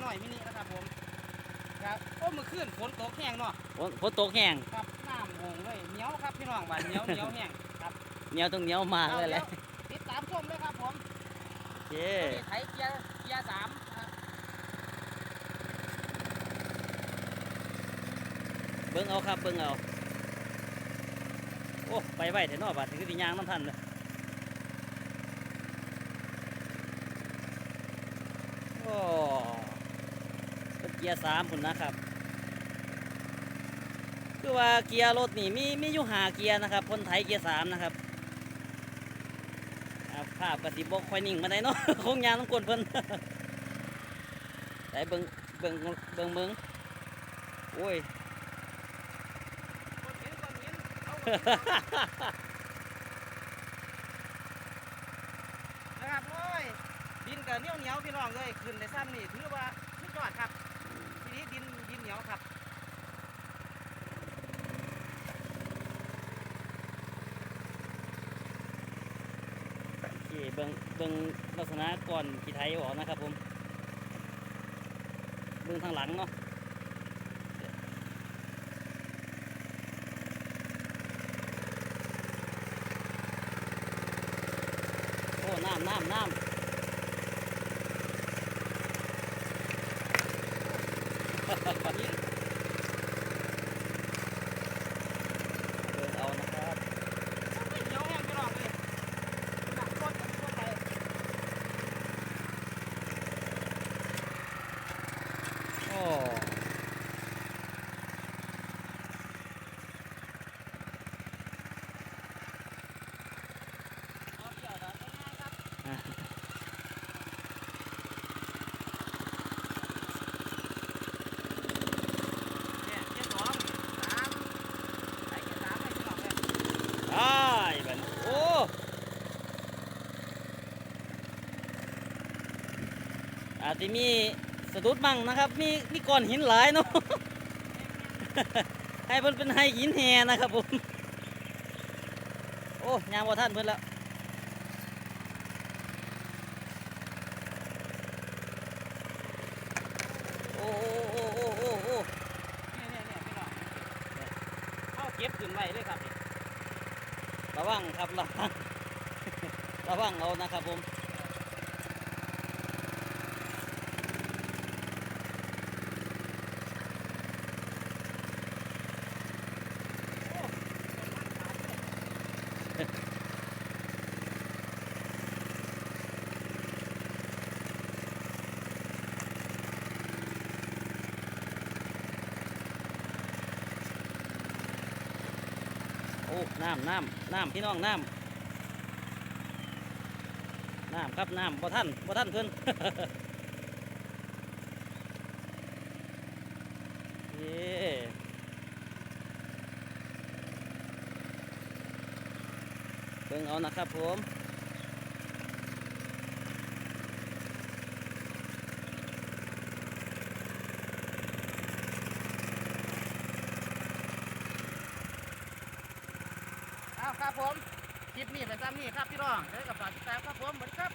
หน่อยมินินะครับผมครับโอ้เมื่อคืนฝนตกแห้งเนาะฝนฝนตกแห้งครับน้ำหงเลยเหนียวครับพี่น้องบ้านเหนียวเหนียวแห้งครับเหนียวตรงเหนียวมากเลยแหละอาดี๋วติดตามชมเลยครับผมโอเคตัวนี้ไถเกียร์เกียร์สามครับเบิ่งเอาครับเบิ่งเอาโอ้ไปไหวแต่นอกบาดถึงสิยางน้ำทันเลยโอ้ เกียร์สามพุ่นนะครับ คือว่าเกียร์รถนี่มีมีอยู่หาเกียร์นะครับคนไทยเกียร์สามนะครับภาพกระสิบกคอยนิ่งมาได้เนาะคงยางน้ำกลนเพิ่นแต่เบิ่งเบิ่งเบิ่งเบิ่งโอ้ยนเห็นคนเห็นเอานะครับโอ้ยดินกับเหนียวเหนียวพี่น้องเลยขึ้นในซ้ำนี่ถือว่าสุดยอดครับ ทีนี้ดินดินเหนียวครับ โอ เบิ่งเบิ่งลักษณะก่อนขี่ไทยออกนะครับผม เบิ่งทางหลังเนาะโอ้น้ำน้ำน้ำดินเดินเอานะครับ เหนียวแห้งพี่น้องเลยหนักรถรถไป โอ้ เอาเกี่ยวแบบง่ายๆครับ อะ เนี่ยเจ็ดสองสามไอ้เจ็ดสามไอ้พี่น้องเลย อ้ายบัดนโอ้ อาจจะมีสะดุดมั่งนะครับ มีมีก้อนหินหลายเนาะให้เพิ่นเป็นให้หินแห่นะครับผมโอ้ยางบ่ท่านเพิ่นแล้วโอ้โอ้โอ้โอ้โอ้โอ้เนี่ยเนี่ยเนี่ยพี่น้องเอาเก็บขึ้นไว้เลยครับนี่ระวังครับระวังระวังเอานะครับผม โอ้ น้ำน้ำน้ำพี่น้อง น้ำน้ำครับ น้ำบ่ท่านบ่ท่านเพิ่อน เย้ เบิ่งเอานะครับผมเอาครับผม คลิปนี้เป็นซ้ำนี่ครับพี่น้องเดี๋ยวกับฝากติดตามครับผมสวัสดีครับ